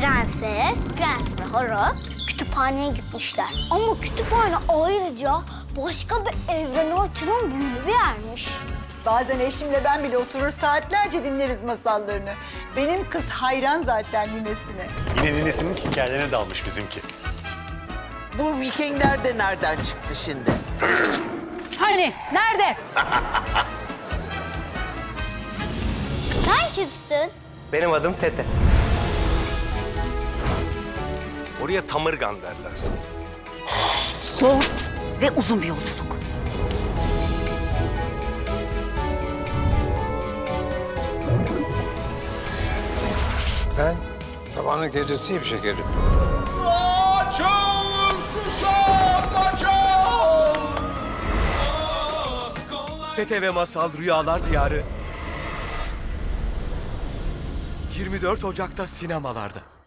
Prenses, prens ve horoz kütüphaneye gitmişler. Ama kütüphane ayrıca başka bir evrene açılan büyülü bir yermiş. Bazen eşimle ben bile oturur saatlerce dinleriz masallarını. Benim kız hayran zaten ninesine. Yine ninesinin hikayelerine dalmış bizimki. Bu Vikingler de nereden çıktı şimdi? Hani nerede? Sen kimsin? Benim adım Tete. Oraya Tamırgan derler. Zor ve uzun bir yolculuk. Ben sabahın gecesiyim şekerim. Tete ve Masal Rüyalar Diyarı 24 Ocak'ta sinemalarda.